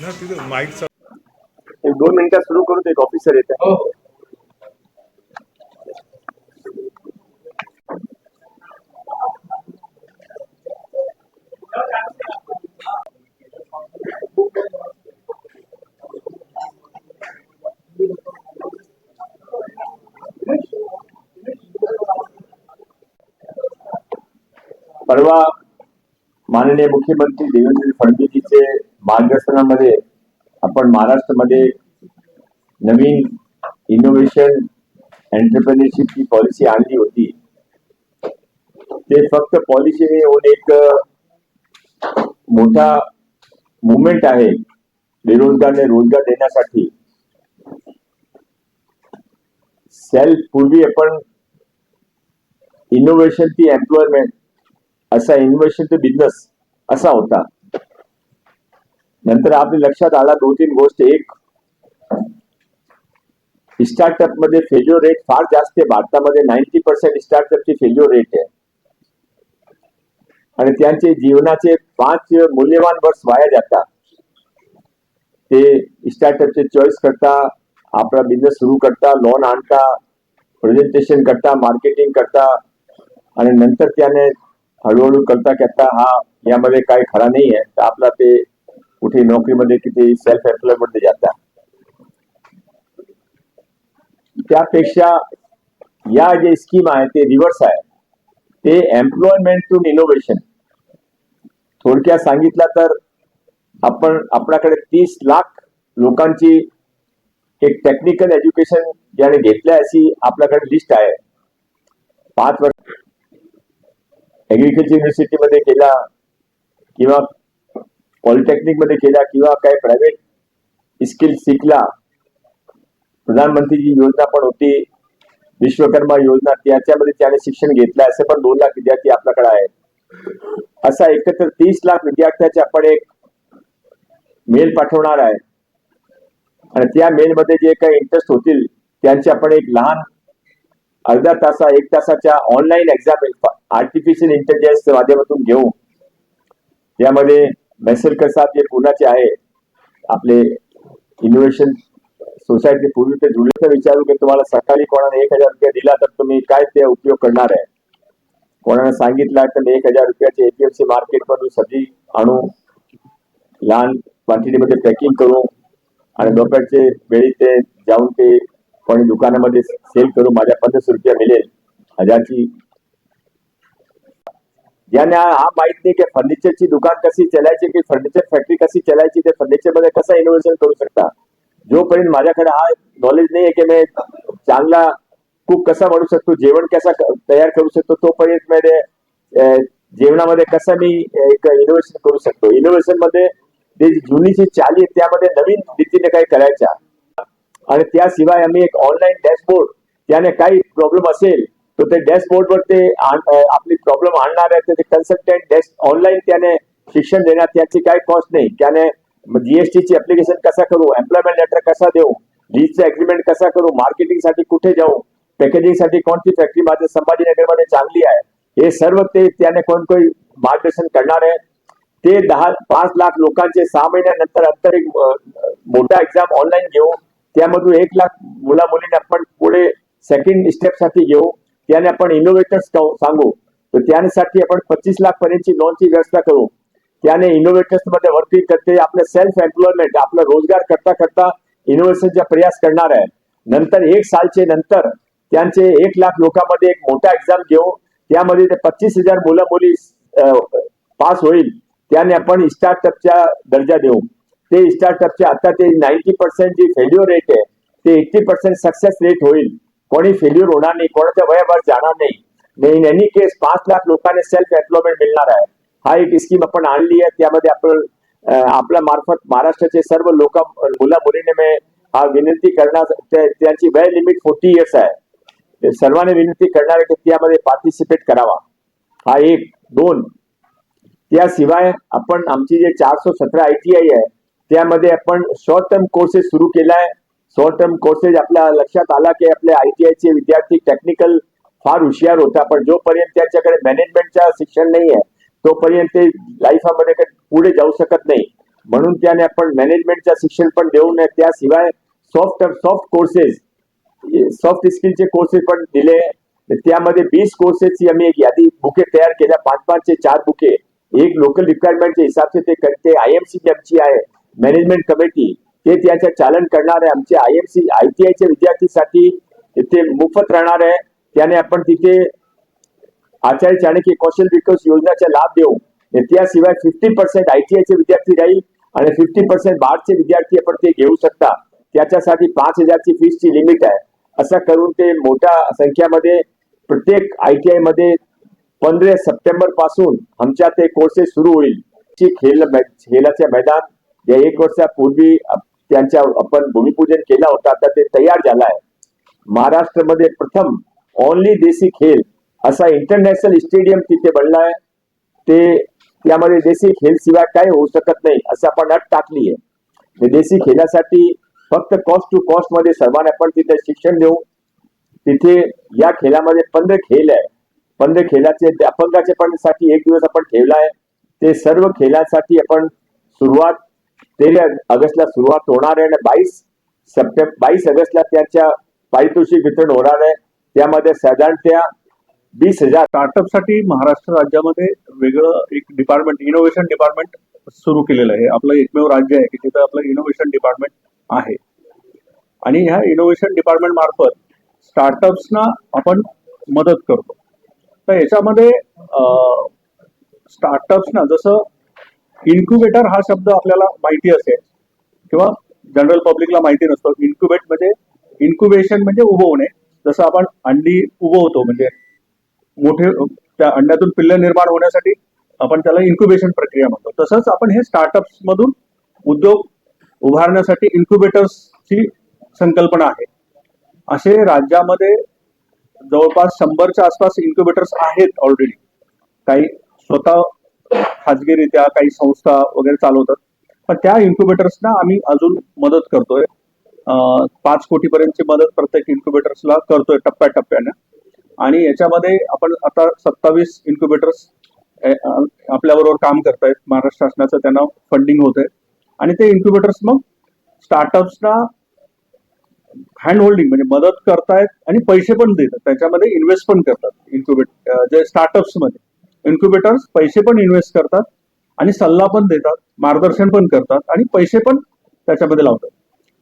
ना तिथं माईकचा एक दोन मिनिटात सुरू करू ते एक ऑफिसर येत. आहे परवा माननीय मुख्यमंत्री देवेंद्र फडणवीसचे मार्गदर्शनामध्ये आपण महाराष्ट्रामध्ये नवीन इनोव्हेशन एंटरप्रेन्योरशिपची पॉलिसी आणली होती. ते फक्त पॉलिसी येऊन एक मोठा मुवमेंट आहे बेरोजगारने रोजगार देण्यासाठी. सेल्फ पूर्वी आपण इनोव्हेशन ती एम्प्लॉयमेंट असा इनोव्हेशन ते बिझनेस असा होता. नंतर आपल्या लक्षात आला दोन तीन गोष्ट. एक स्टार्टअपमध्ये फेल्युअर रेट फार जास्त आहे. भारतामध्ये नाईन्टी पर्सेंट स्टार्टअपची फेल्युअर रेट आहे. आणि त्यांचे जीवनाचे पाच मूल्यवान वर्ष वाया जातात. ते स्टार्टअपचे चॉईस करता आपला बिझनेस सुरू करता लोन आणता प्रेझेंटेशन करता मार्केटिंग करता आणि नंतर त्याने हळूहळू करता करता हा यामध्ये काही खरा नाही आहे. तर आपला ते कुठे नोकरीमध्ये किती सेल्फ एम्प्लॉयमेंटमध्ये जाता त्यापेक्षा या जे स्कीम आहे ते रिव्हर्स आहे. ते एम्प्लॉयमेंट टू इनोव्हेशन थोडक्यात सांगितलं तर आपण आपल्याकडे तीस लाख लोकांची एक टेक्निकल एज्युकेशन ज्याने घेतल्या अशी आपल्याकडे लिस्ट आहे. पाच वर्ष ऍग्रिकल्चर युनिव्हर्सिटीमध्ये गेला किंवा पॉलिटेक्निकमध्ये केला किंवा काही प्रायव्हेट स्किल शिकला. प्रधानमंत्रीची योजना पण होती. विश्वकर्मा योजना त्याच्यामध्ये त्याने शिक्षण घेतलं. असे पण दोन लाख विद्यार्थी आपल्याकडे आहेत. असा एकत्र तीस लाख विद्यार्थ्याचे आपण एक मेल पाठवणार आहे. आणि त्या मेलमध्ये जे काही इंटरेस्ट होतील त्यांचे आपण एक लहान अर्धा तासा एक तासाच्या ऑनलाईन एक्झाम आर्टिफिशियल इंटेलिजन्सच्या माध्यमातून घेऊ. त्यामध्ये मैसरकर साहेब जे पुण्याचे आहे आपले इनोव्हेशन सोसायटी पूर्वी ते जुळे तर विचारू की तुम्हाला सकाळी कोणाने एक हजार रुपये दिला तर तुम्ही काय ते उपयोग करणार आहे? कोणाने सांगितलं तर एक हजार रुपयाचे एपीएमसी मार्केट मधून सब्जी आणू लहान क्वांटिटीमध्ये पॅकिंग करू आणि दुपारचे वेळी ते जाऊन ते कोणी दुकानामध्ये सेल करू माझ्या पन्नास रुपया मिळेल हजारची याने हा माहीत नाही की फर्निचरची दुकान कशी चालायची की फर्निचर फॅक्टरी कशी चालायची ते फर्निचरमध्ये कसं इनोव्हेशन करू शकता? जोपर्यंत माझ्याकडे हा नॉलेज नाही आहे की मी चांगला कुक कसा म्हणू शकतो जेवण कसा तयार करू शकतो तोपर्यंत मध्ये जेवणामध्ये कसं मी एक इनोव्हेशन करू शकतो. इनोव्हेशनमध्ये ते जुनी जी चाली आहे त्यामध्ये नवीन रीतीने काही करायच्या. आणि त्याशिवाय आम्ही एक ऑनलाईन डॅशबोर्ड त्याने काही प्रॉब्लेम असेल तर ते डॅशबोर्डवर ते आण- आपली प्रॉब्लेम आणणार आहे ते कन्सल्टंट डॅश ऑनलाईन त्याने शिक्षण देण्यात त्याची काही कॉस्ट नाही. त्याने जीएसटीची ऍप्लिकेशन कसा करू एम्प्लॉयमेंट लेटर कसा देऊ लीजचा अग्रीमेंट कसा करू मार्केटिंगसाठी कुठे जाऊ पॅकेजिंगसाठी कोणती फॅक्टरी माझ्या संभाजीनगरमध्ये चांगली आहे हे सर्व ते त्याने कोण कोण मार्गदर्शन करणार आहे. ते दहा पाच लाख लोकांचे सहा महिन्यानंतर अंतर एक मोठा एक्झाम ऑनलाईन घेऊ त्यामधून एक लाख मुला मुलींना आपण पुढे सेकंड स्टेपसाठी घेऊ. त्याने आपण इनोव्हेटर्स सांगू. तर त्यासाठी आपण पच्चीस लाख पर्यंतची लोनची व्यवस्था करू. त्याने इनोव्हेटर्समध्ये वर्किंग करते आपलं सेल्फ एम्प्लॉयमेंट आपला रोजगार करता करता इनोव्हेशनचा प्रयास करणार आहे. नंतर एक सालचे नंतर त्यांचे एक लाख लोकांमध्ये एक मोठा एक्झाम घेऊ. त्यामध्ये ते पच्चीस हजार मुलं मुली पास होईल. त्याने आपण स्टार्टअपचा दर्जा देऊ. ते स्टार्टअपचे आता ते नाईन्टी पर्सेंट जी फेल्युअर रेट आहे ते एट्टी पर्सेंट सक्सेस रेट होईल. कोणी फेल्युअर होणार नाही कोणाच्या वयावर जाणार नाही. इन एनी केस पाच लाख लोकांना सेल्फ एम्प्लॉयमेंट मिळणार आहे. हा एक स्कीम आपण आणली आहे त्यामध्ये आपण आपल्या मार्फत महाराष्ट्राचे सर्व लोक मुला मुलीने मी हा विनंती करणार त्यांची वय लिमिट फोर्टी इयर्स आहे. सर्वांनी विनंती करणार आहे की त्यामध्ये पार्टिसिपेट करावा. हा एक दोन. त्याशिवाय आपण आमची जे चारशे सतरा आय टी आय आहे त्यामध्ये आपण शॉर्ट टर्म कोर्सेस सुरू आहे शॉर्ट टर्म कोर्सेस आपल्या लक्षात आला की आपले आय टी आयचे विद्यार्थी टेक्निकल फार हुशियार होता पण जोपर्यंत त्याच्याकडे मॅनेजमेंटचा शिक्षण नाही आहे तोपर्यंत ते लाईफामध्ये पुढे जाऊ शकत नाही. म्हणून त्याने आपण मॅनेजमेंटचं शिक्षण पण देऊ नये. त्याशिवाय सॉफ्ट सॉफ्ट कोर्सेस सॉफ्ट स्किलचे कोर्सेस पण दिले. त्यामध्ये वीस कोर्सेसची आम्ही एक यादी बुके तयार केल्या. पाच पाचचे चार बुके. एक लोकल रिक्वायरमेंटच्या हिसाबचे ते करते. आय एम सी आमची आहे. मॅनेजमेंट कमिटी ते त्याचे चालन करणार आहे आमचे I M C I T आयच्या विद्यार्थीसाठी ते मोफत राहणार आहे. त्याने आपण तिथे आचार्य चाणक्य कौशल विकास योजनेचा लाभ देऊ. त्याशिवाय फिफ्टी पर्सेंट आयटीआयचे विद्यार्थी राहील आणि फिफ्टी पर्सेंट बाहेरचे विद्यार्थी आपण ते घेऊ शकता. त्याच्यासाठी पाच हजारची फीसची लिमिट आहे. असं करून ते मोठ्या संख्यामध्ये प्रत्येक आयटीआयमध्ये पंधरा सप्टेंबरपासून आमच्या ते कोर्सेस सुरू होईल. खेल खेळ खेळाचे मैदान. या एक वर्षापूर्वी त्यांच्या आपण भूमिपूजन केला होता आता ते तयार झालं आहे. महाराष्ट्रामध्ये प्रथम ओनली देसी खेळ असा इंटरनॅशनल स्टेडियम तिथे बनलाय ते त्यामध्ये देसी खेळ शिवाय काय होऊ शकत नाही असं आपण अट टाकली आहे. ते देसी खेळासाठी फक्त कॉस्ट टू कॉस्टमध्ये सर्वांना आपण तिथे शिक्षण देऊ. तिथे या खेळामध्ये पंधरा खेळ आहे. पंधरा खेळाचे अपंगाचे पण साठी एक दिवस आपण ठेवला आहे. ते सर्व खेळासाठी आपण सुरुवात तेरा ऑगस्टला सुरुवात होणार आहे आणि बावीस सप्टेंबर बावीस ऑगस्टला त्याच्या पारितोषिक वितरण होणार आहे. त्यामध्ये साधारणतः वीस हजार स्टार्टअपसाठी महाराष्ट्र राज्यामध्ये वेगळं एक डिपार्टमेंट इनोव्हेशन डिपार्टमेंट सुरू केलेलं आहे. आपलं एकमेव राज्य आहे की तिथं आपलं इनोव्हेशन डिपार्टमेंट आहे. आणि ह्या इनोव्हेशन डिपार्टमेंट मार्फत स्टार्टअप्सना आपण मदत करतो. तर याच्यामध्ये स्टार्टअप्सना जसं इन्क्युबेटर हा शब्द आपल्याला माहिती असेल किंवा जनरल पब्लिकला माहिती नसतो. इन्क्युबेट म्हणजे इन्क्युबेशन म्हणजे उभवणे जसं आपण अंडी उभवतो म्हणजे मोठे त्या अंड्यातून पिल्ल निर्माण होण्यासाठी आपण त्याला इन्क्युबेशन प्रक्रिया म्हणतो. तसंच आपण हे स्टार्टअप्स मधून उद्योग उभारण्यासाठी इन्क्युबेटर्सची संकल्पना आहे. असे राज्यामध्ये जवळपास शंभरच्या आसपास इन्क्युबेटर्स आहेत ऑलरेडी काही स्वतः खाजगीरित्या काही संस्था वगैरे चालवतात. पण त्या इन्क्युबेटर्सना आम्ही अजून मदत करतोय. पाच कोटीपर्यंतची मदत प्रत्येक इन्क्युबेटर्सला करतोय टप्प्याटप्प्याने. आणि याच्यामध्ये आपण आता सत्तावीस इन्क्युबेटर्स आपल्याबरोबर काम करतायत. महाराष्ट्र शासनाचं त्यांना फंडिंग होत आहे आणि ते इन्क्युबेटर्स मग स्टार्टअप्सना हँड होल्डिंग म्हणजे मदत करतायत आणि पैसे पण देतात. त्याच्यामध्ये इन्व्हेस्ट पण करतात. इन्क्युबेट जे स्टार्टअप्समध्ये. इन्क्युबेटर्स पैसे पण इन्व्हेस्ट करतात आणि सल्ला पण देतात मार्गदर्शन पण करतात आणि पैसे पण त्याच्यामध्ये लावतात.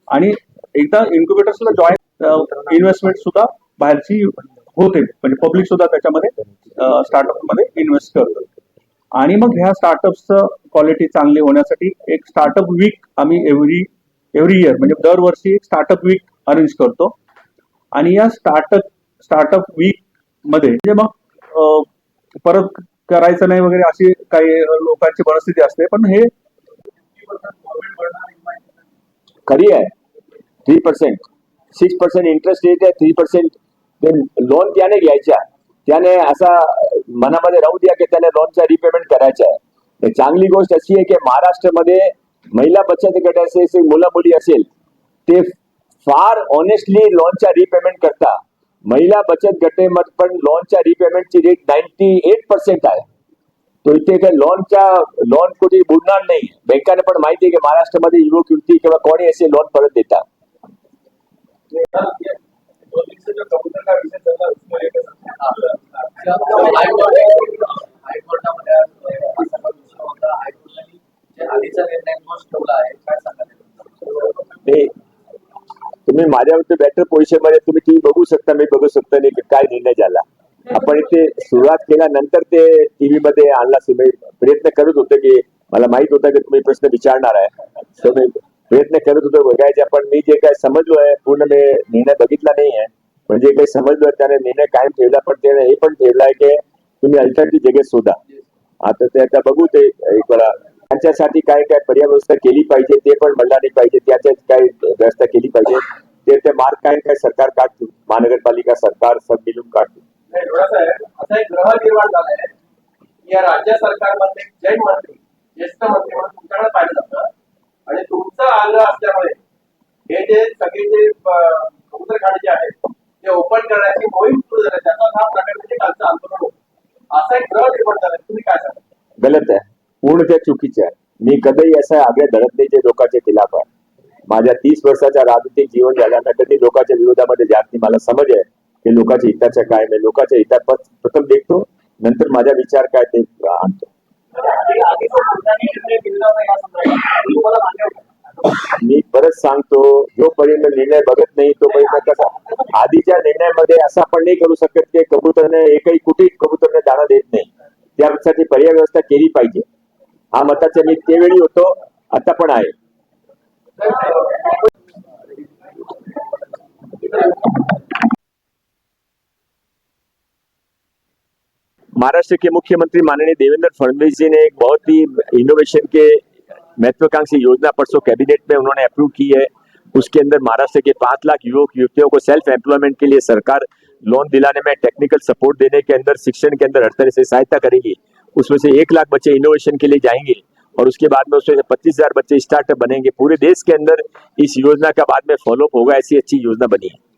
आणि एकदा इन्क्युबेटर्सला जॉईन इन्व्हेस्टमेंट सुद्धा बाहेरची होते म्हणजे पब्लिक सुद्धा त्याच्यामध्ये स्टार्टअपमध्ये इन्व्हेस्ट करतात. आणि मग ह्या स्टार्टअप्सचं क्वालिटी चांगली होण्यासाठी एक स्टार्टअप वीक आम्ही एव्हरी एव्हरी इयर म्हणजे दरवर्षी एक स्टार्टअप वीक अरेंज करतो. आणि या स्टार्टअप स्टार्टअप वीकमध्ये म्हणजे मग परत करायचं नाही वगैरे अशी काही लोकांची परिस्थिती असते पण हे खरी आहे. Three percent six percent interest rate आहे थ्री पर्सेंट लोन त्याने घ्यायच्या. त्याने असा मनामध्ये राहू द्या की त्याने लोनचा रिपेमेंट करायचा आहे. चांगली गोष्ट अशी आहे की महाराष्ट्रामध्ये महिला बचत गट असेल मुलं मुली असेल ते फार ऑनेस्टली लोनचा रिपेमेंट करता. महिला बचत गटेमध्ये पण लोनच्या रिपेमेंटची रेट नाईन्टी एट पर्सेंट आहे. तो इथे काही लोनच्या लोन कुठे बुडणार नाही. बँकाने पण माहिती आहे की महाराष्ट्रामध्ये युवक युवती किंवा कोणी असे लोन परत देतात. हायकोर्टामध्ये तुम्ही माझ्यावरती बॅटर पोझिशनमध्ये तुम्ही टीव्ही बघू शकता मी बघू शकतो नाही काय निर्णय झाला. आपण इथे सुरुवात केल्यानंतर ते टीव्ही मध्ये आणला प्रयत्न करत होतो की मला माहीत होतं की तुम्ही प्रश्न विचारणार आहे. सो मी प्रयत्न करत होतो बघायचे पण मी जे काय समजलो आहे पूर्ण मी निर्णय बघितला नाही आहे पण जे काही समजलो आहे त्याने निर्णय कायम ठेवला पण त्याने हे पण ठेवलाय आहे की तुम्ही अल्टरनेटिव्ह जगे शोधा. आता ते आता बघू ते एक वेळा. त्यांच्यासाठी काय काय पर्याय व्यवस्था केली पाहिजे ते पण मंडळाने पाहिजे. त्याच्यात काय व्यवस्था केली पाहिजे. ते ते मार्ग काय काय सरकार काढतील. महानगरपालिका सरकार सब मिळून आहे. असा एक ग्रह निर्माण झालाय. या राज्य सरकारमध्ये जैन मंत्री ज्येष्ठ मंत्री म्हणून तुमच्याकडे पाहिलं जातं. आणि तुमचा आग्रह असल्यामुळे हे जे सगळे जे खाडी जे आहेत ते ओपन करण्याची मोहीम सुरू झाली. त्याचा हा प्रकार म्हणजे कालचं आंदोलन होतं. असा एक ग्रह निर्माण झालाय. तुम्ही काय सांगा गलत आहे. पूर्णतः चुकीचं आहे. मी कधीही असं आग्रह धरत नाही जे लोकांच्या खिलाफ आहे. माझ्या तीस वर्षाच्या राजनीतिक जीवन झाल्यानंतर ती लोकांच्या विरोधामध्ये जात नाही. मला समज आहे की लोकांच्या हिताच्या काय मी लोकांच्या हितात प्रथम देखतो नंतर माझा विचार काय ते आणतो. मी परत सांगतो जोपर्यंत निर्णय बघत नाही तोपर्यंत कसा? आधीच्या निर्णयामध्ये असं आपण नाही करू शकत की कबूतरने एकही कुठे कबूतरने दाणा देत नाही. त्यासाठी पर्याय व्यवस्था केली पाहिजे. हा मताचे मी त्यावेळी होतो आता पण आहे. महाराष्ट्र के मुख्यमंत्री माननीय देवेंद्र फडणवीस जी ने एक बहुत ही इनोवेशन के महत्वाकांक्षी योजना परसों कैबिनेट में उन्होंने अप्रूव की है। उसके अंदर महाराष्ट्र के पाँच लाख युवक, युवतियों को सेल्फ एम्प्लॉयमेंट के लिए सरकार लोन दिलाने में टेक्निकल सपोर्ट देने के अंदर, शिक्षण के अंदर हर तरह से सहायता करेगी। उसमें से एक लाख बच्चे इनोवेशन के लिए जाएँगे। और उसके बाद में उसमें पच्चीस हजार बच्चे स्टार्टअप बनेंगे। पूरे देश के अंदर इस योजना का बाद में फॉलोअप होगा ऐसी अच्छी योजना बनी है।